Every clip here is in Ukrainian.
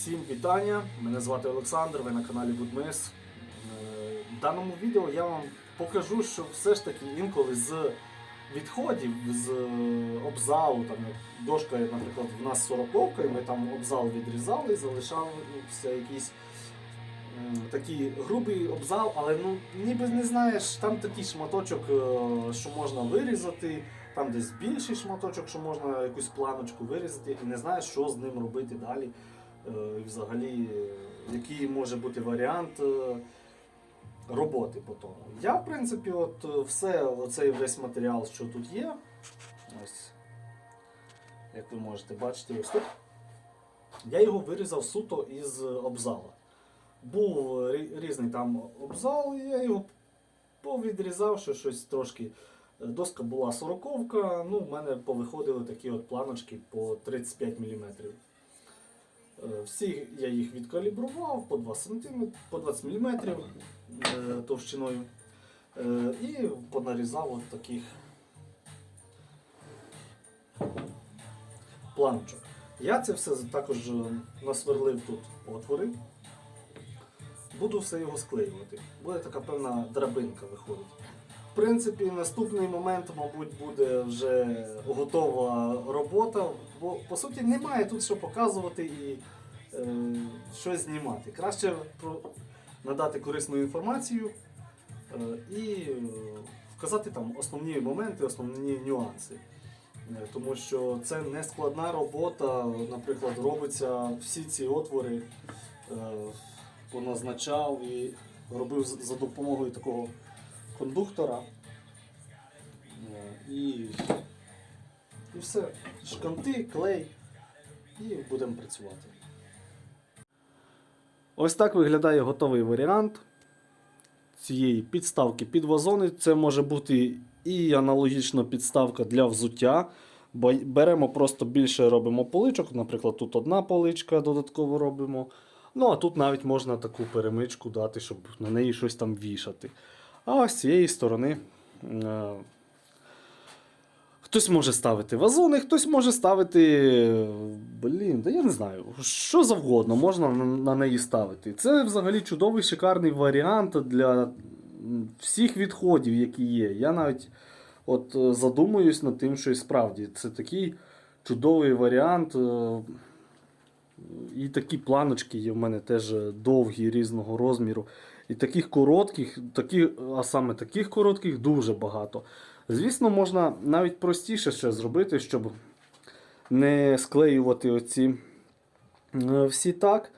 Всім вітання! Мене звати Олександр, ви на каналі Будмис. Е, В даному відео я вам покажу, що все ж таки інколи з відходів, з обзалу, там дошка, наприклад, в нас 40 і ми там обзал відрізали, залишався якийсь такий грубий обзал, але ну ніби не знаєш, там такий шматочок, е, що можна вирізати, там десь більший шматочок, що можна якусь планочку вирізати, і не знаєш, що з ним робити далі. Е, і взагалі, який може бути варіант е, роботи по тому. Я, в принципі, от е, все, оцей весь матеріал, що тут є, ось, як ви можете бачити, ось тут. Я його вирізав суто із обзала. Був різний там обзал, і я його повідрізав, що щось трошки. Доска була сороковка, ну, в мене повиходили такі от планочки по 35 мм. Е, Всі я їх відкалібрував по 2 см, по 20 мм товщиною. Е, І понарізав от таких планочок. Я це все також е, насверлив тут отвори. Буду все його склеювати. Буде така певна драбинка виходить. В принципі, наступний момент, мабуть, буде вже готова робота, бо по суті немає тут що показувати і е, щось знімати. Краще про, надати корисну інформацію е, і е, вказати там основні моменти, основні нюанси. Е, Тому що це не складна робота, наприклад, робиться всі ці отвори, е, поназначав і робив за допомогою такого кондуктора. Е, І, і все. Шканти, клей і будемо працювати. Ось так виглядає готовий варіант цієї підставки під вазони. Це може бути і аналогічно підставка для взуття. Бо беремо просто більше робимо поличок. Наприклад, тут одна поличка додатково робимо. Ну, а тут навіть можна таку перемичку дати, щоб на неї щось там вішати. А з цієї сторони. е, Хтось може ставити вазони, хтось може ставити. Блін, да я не знаю, що завгодно можна на- на неї ставити. Це взагалі чудовий шикарний варіант для всіх відходів, які є. Я навіть от е, задумуюсь над тим, що і справді це такий чудовий варіант. е, І такі планочки є в мене теж довгі різного розміру. І таких коротких, такі, а саме таких коротких дуже багато. Звісно, можна навіть простіше ще зробити, щоб не склеювати оці е, всі так.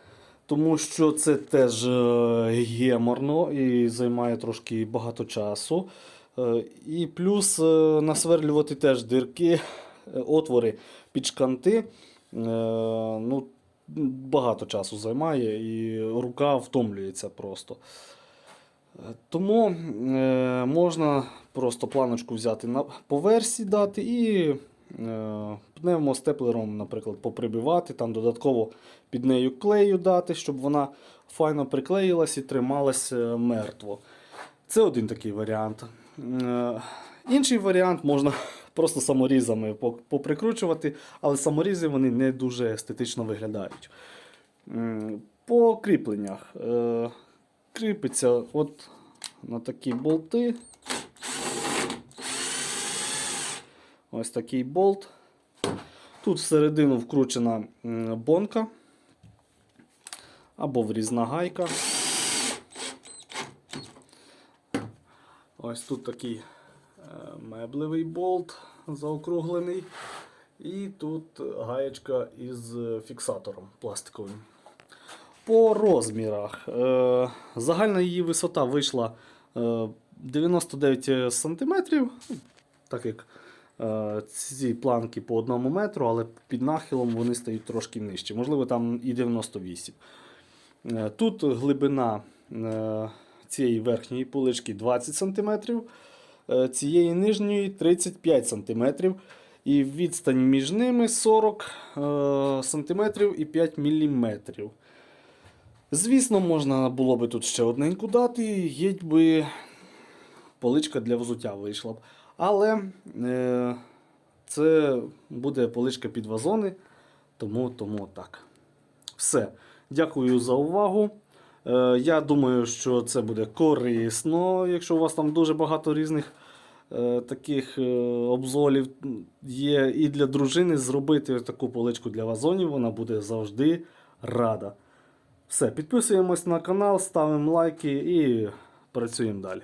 Тому що це теж е, геморно і займає трошки багато часу. Е, І плюс насверлювати теж дирки, отвори під шканти. Ну, багато часу займає і рука втомлюється просто. Е, Тому е, можна просто планочку взяти на поверсі дати і е, пневмостеплером, наприклад, поприбивати, там додатково під нею клею дати, щоб вона файно приклеїлась і трималась е, мертво. Це один такий варіант. Е, Інший варіант можна просто саморізами поприкручувати, але саморізи вони не дуже естетично виглядають. По кріпленнях. Е, Кріпиться от на такі болти. Ось такий болт. Тут всередину вкручена бонка або врізна гайка. Ось тут такий меблевий болт заокруглений. І тут гаєчка із фіксатором пластиковим. По розмірах. Е, загальна її висота вийшла е, 99 см, так як е, ці планки по 1 метру, але під нахилом вони стають трошки нижче. Можливо, там і 98 Е, Тут глибина е, цієї верхньої полички 20 см, е, цієї нижньої 35 см. І відстань між ними 40 е, см і 5 мм. Звісно, можна було би тут ще одненьку дати, геть би поличка для взуття вийшла б. Але е, це буде поличка під вазони, тому, тому так. Все. Дякую за увагу. Е, Я думаю, що це буде корисно, якщо у вас там дуже багато різних е, таких е, обзолів є. І для дружини зробити таку поличку для вазонів, вона буде завжди рада. Все, підписуємось на канал, ставимо лайки і працюємо далі.